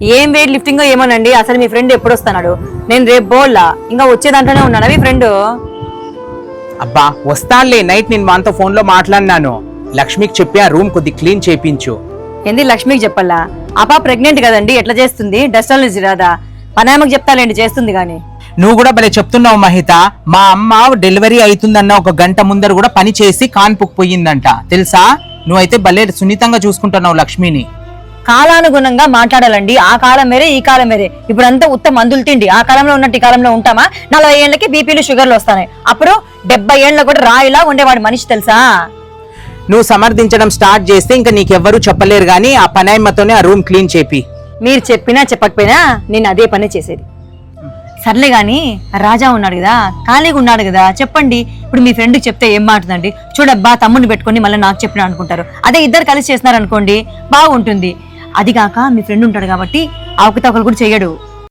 ఏం weight lifting ఏమోనండి అసలు మీ ఫ్రెండ్ ఎప్పుడు వస్తున్నాడు నేను రేపు బోల్లా ఇంకా వచ్చే దాంట్లోనే ఉన్నాడా మీ ఫ్రెండ్ అబ్బా వస్తానులే నైట్ నేను మనతో ఫోన్లో మాట్లాడినాను. లక్ష్మికి చెప్పి ఆ రూమ్ కొద్ది క్లీన్ చేయించు ఏంది లక్ష్మికి చెప్పాలా? అపా ప్రెగ్నెంట్ కదండి ఎట్లా చేస్తుంది? డస్ట్ అలర్జీ రాదా? పనామకి చెప్తాలేండి చేస్తుంది గాని. నువ్వు కూడా భలే చెప్తున్నావు మహిత. మా అమ్మ డెలివరీ అవుతుందన్న ఒక గంట ముందర కూడా పని చేసి కాన్పుకు పోయిందంట. తెలుసా? నువ్వైతే భలే సున్నితంగా చూసుకుంటున్నావు లక్ష్మిని. కాలానుగుణంగా మాట్లాడాలండి. ఆ కాలం వేరే ఈ కాలం వేరే. ఇప్పుడంతా ఉత్త మందులు తిండి. ఆ కాలంలో ఉన్నట్టు ఈ కాలంలో ఉంటామా? నలభై ఏళ్ళకి బీపీలు షుగర్లు వస్తాయి అప్పుడు డెబ్బై ఏళ్ళ కూడా రాయిలా ఉండేవాడు మనిషి తెలుసా? నువ్వు సమర్థించడం స్టార్ట్ చేస్తే ఇంకా నీకెవ్వరూ చెప్పలేరు గానీ ఆ పనాయమ్మతోనే ఆ రూమ్ క్లీన్ చేపి. మీరు చెప్పినా చెప్పకపోయినా నేను అదే పని చేసేది. సర్లే గాని రాజా ఉన్నాడు కదా ఖాళీగా ఉన్నాడు కదా చెప్పండి. ఇప్పుడు మీ ఫ్రెండ్కి చెప్తే ఏం మాటుందండి చూడబ్బా తమ్ముడిని పెట్టుకొని మళ్ళీ నాకు చెప్పిన అనుకుంటారు. అదే ఇద్దరు కలిసి చేస్తున్నారు అనుకోండి బాగుంటుంది. అది కాక మీ ఫ్రెండ్ ఉంటాడు కాబట్టి అవకతవకలు కూడా చేయడు.